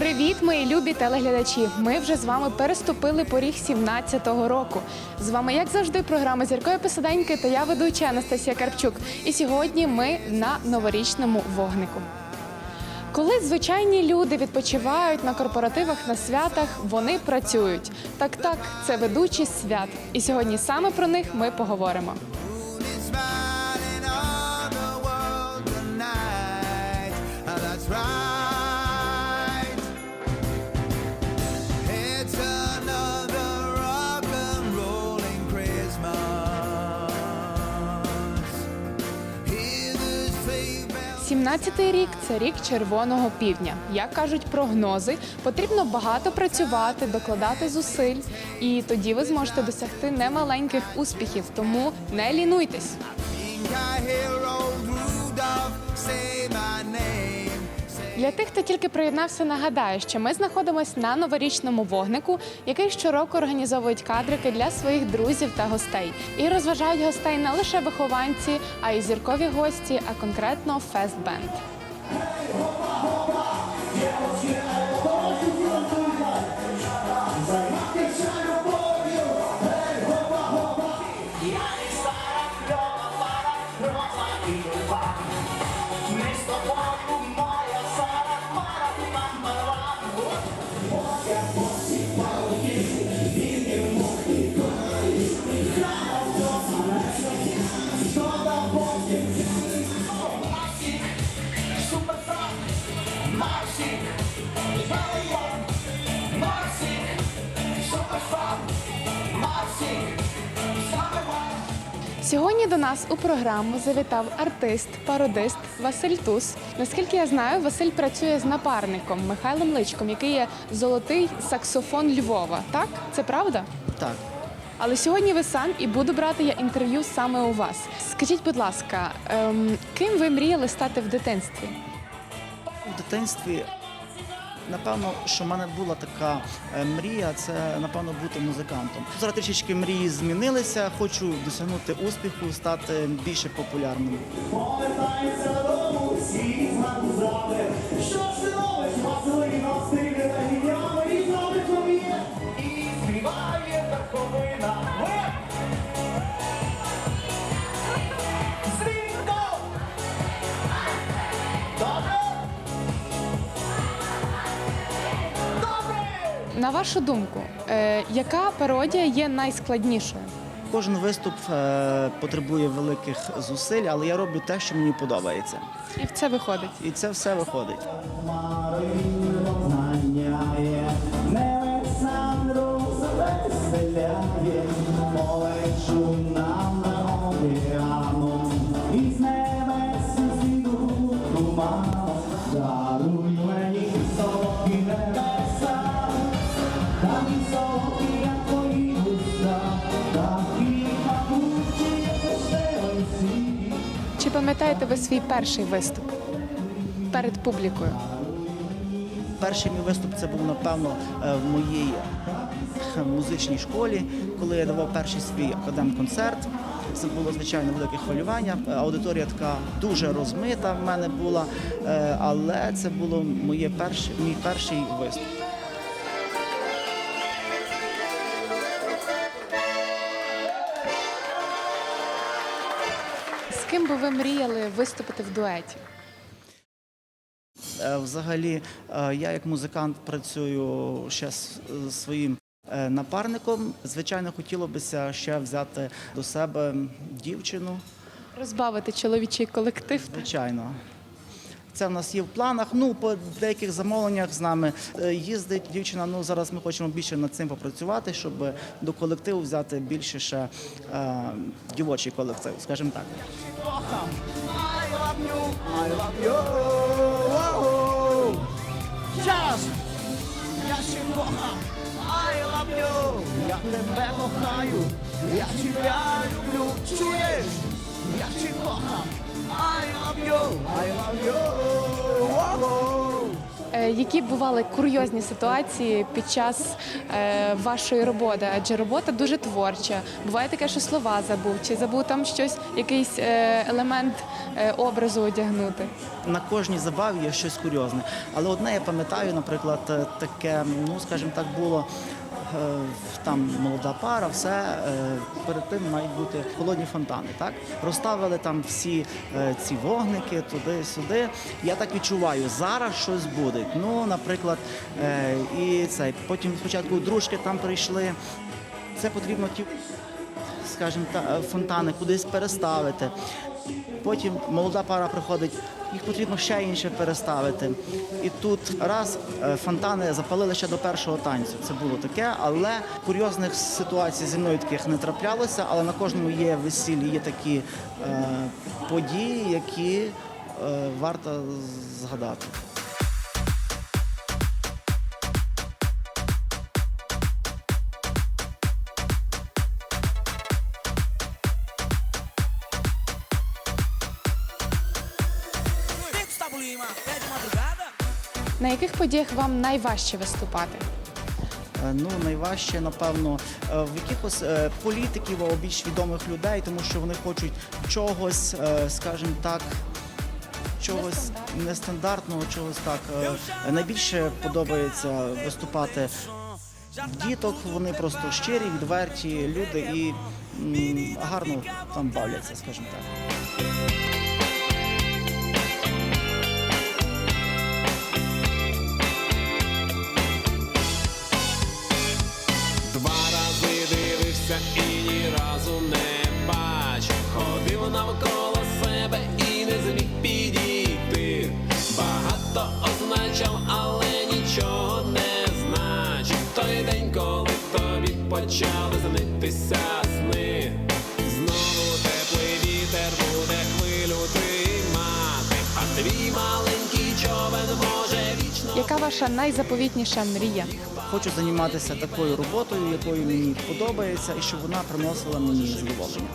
Привіт, мої любі телеглядачі! Ми вже з вами переступили поріг 17-го року. З вами, як завжди, програма Зіркові Посаденьки та я ведуча Анастасія Карпчук. І сьогодні ми на новорічному вогнику. Коли звичайні люди відпочивають на корпоративах на святах, вони працюють. Так, так, це ведучі свят. І сьогодні саме про них ми поговоримо. 17-й рік це рік червоного півдня. Як кажуть прогнози, потрібно багато працювати, докладати зусиль, і тоді ви зможете досягти немаленьких успіхів. Тому не лінуйтесь. Для тих, хто тільки приєднався, нагадаю, що ми знаходимося на новорічному вогнику, який щороку організовують кадрики для своїх друзів та гостей. І розважають гостей не лише вихованці, а й зіркові гості, а конкретно фест-бенд. Сьогодні до нас у програму завітав артист, пародист Василь Туз. Наскільки я знаю, Василь працює з напарником Михайлом Личком, який є золотий саксофон Львова. Так, це правда? Так, Але сьогодні ви сам і буду брати я інтерв'ю саме у вас. Скажіть, будь ласка, ем, ким ви мріяли стати в дитинстві? у дитинстві, напевно, що в мене була така е, мрія, це напевно бути музикантом. Зараз трішечки мрії змінилися. Хочу досягнути успіху, стати більше популярним. Повертається додому, всі знаку На вашу думку, е, яка пародія є найскладнішою? Кожен виступ е, потребує великих зусиль, але я роблю те, що мені подобається. І це виходить. І це все виходить. Чи пам'ятаєте ви свій перший виступ перед публікою? Перший мій виступ це був напевно е, в моїй е, музичній школі, коли я давав перший свій академ-концерт. Це було звичайно велике хвилювання. Е, Аудиторія така дуже розмита в мене була, але це було моє перше, мій перший виступ. Ким би ви мріяли виступити в дуеті? Е, Взагалі, е, я як музикант працюю ще з своїм е, напарником. Звичайно, хотілося б ще взяти до себе дівчину. Розбавити чоловічий колектив? Звичайно. Це в нас є в планах. Ну, по деяких замовленнях з нами е, їздить дівчина. Ну зараз ми хочемо більше над цим попрацювати, щоб до колективу взяти більше ще е, дівочий колектив, скажімо так. Час! Я ще кохам, I love. Я тебе кохаю, я тебе люблю. Чуєш? Я ще кохам, I love you, I love you. Е, які бували курйозні ситуації під час е, вашої роботи? Адже робота дуже творча. Буває таке, що слова забув, чи забув там щось, якийсь е, елемент образу одягнути. на кожній забаві є щось курйозне. Але одне я пам'ятаю, наприклад, таке, ну скажімо так, було. Е, Там молода пара, все е, перед тим мають бути холодні фонтани. Так розставили там всі е, ці вогники туди-сюди. Я так відчуваю, зараз щось буде. Ну, наприклад, і цей потім спочатку дружки там прийшли. Це потрібно ті, скажімо, та фонтани кудись переставити. Потім молода пара приходить, їх потрібно ще інше переставити. І тут раз е, фонтани запалили ще до першого танцю. Це було таке, але курйозних ситуацій зі мною таких не траплялося. Але на кожному є весіллі, є такі е, події, які е, варто згадати. Яких подіях вам найважче виступати? Е, Ну, найважче, напевно, е, в якихось е, політиків або більш відомих людей, тому що вони хочуть чогось, скажімо так, чогось нестандартного, чогось так. Найбільше подобається виступати діток. Вони просто щирі, відверті люди і гарно там бавляться, скажімо так. Ваша найзаповітніша мрія? Хочу займатися такою роботою, якою мені подобається, і щоб вона приносила мені задоволення.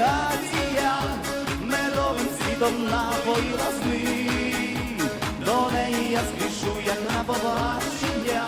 Розцвіла медовим світом напоїла сни. До неї я спішу, як на побачення.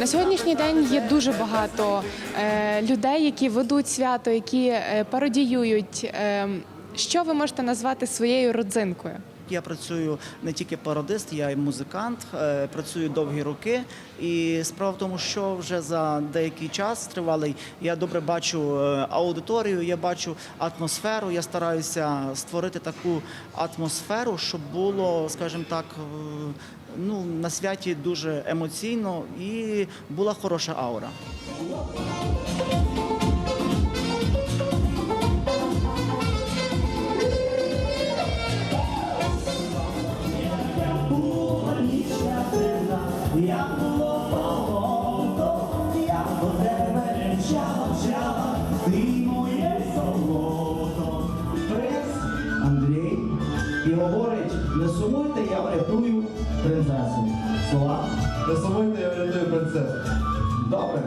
На сьогоднішній день є дуже багато е, людей, які ведуть свято, які е, пародіюють. Е, що ви можете назвати своєю родзинкою? Я працюю не тільки пародист, я й музикант, е, працюю довгі роки. І справа в тому, що вже за деякий час тривалий я добре бачу е, аудиторію, я бачу атмосферу. Я стараюся створити таку атмосферу, щоб було, скажімо так, е, ну на святі дуже емоційно і була хороша аура. Говорить, не сумуйте, я врятую принцесу. Слова. Не сумуйте, я врятую принцесу. Добре.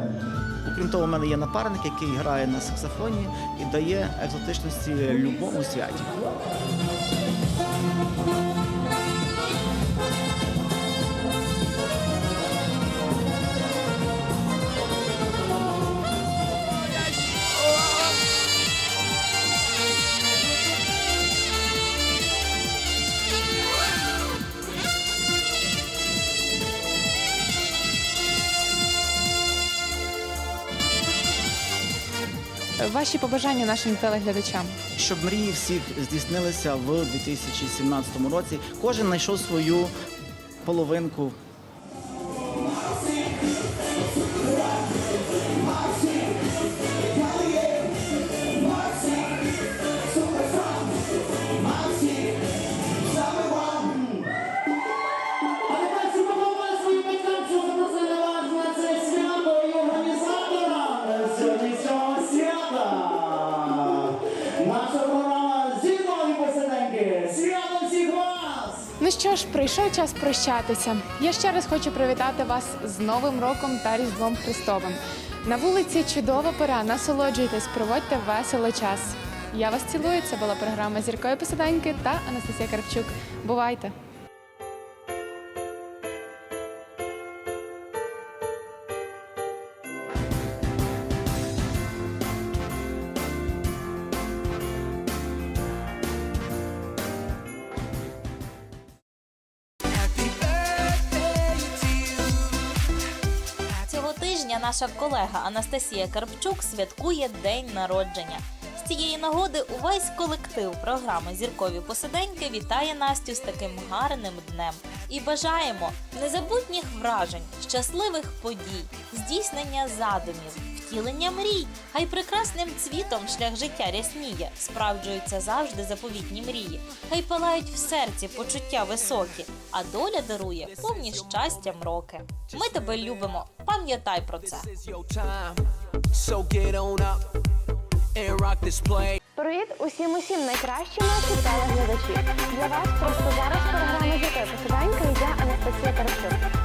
Окрім того, у мене є напарник, який грає на саксофоні і дає екзотичності любому святі. Ваші побажання нашим телеглядачам. щоб мрії всіх здійснилися в 2017 році. Кожен знайшов свою половинку. Час прощатися. Я ще раз хочу привітати вас з Новим роком та Різдвом Христовим. На вулиці чудова пора. Насолоджуйтесь, проводьте весело час. Я вас цілую. Це була програма Зіркої Посиданьки та Анастасія Карпчук. Бувайте! Тижня наша колега Анастасія Карпчук святкує день народження. З цієї нагоди увесь колектив програми Зіркові посиденьки вітає Настю з таким гарним днем і бажаємо незабутніх вражень, щасливих подій, здійснення задумів, втілення мрій. Хай прекрасним цвітом шлях життя рясніє, справджуються завжди заповітні мрії. Хай палають в серці почуття високі, а доля дарує повні щастя мроки. Ми тебе любимо. Пам'ятай про це. Привіт усім усім найкращим наші телеглядачі. Для вас просто зараз програма Зіркої Посиданьки і я Анастасія Карпчук.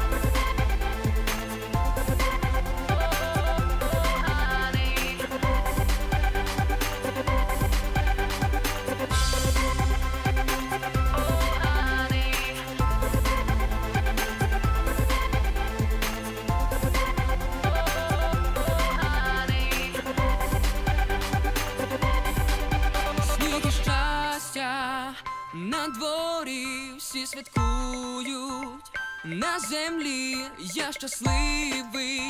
На землі я щасливий,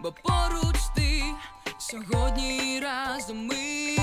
бо поруч ти сьогодні разом ми.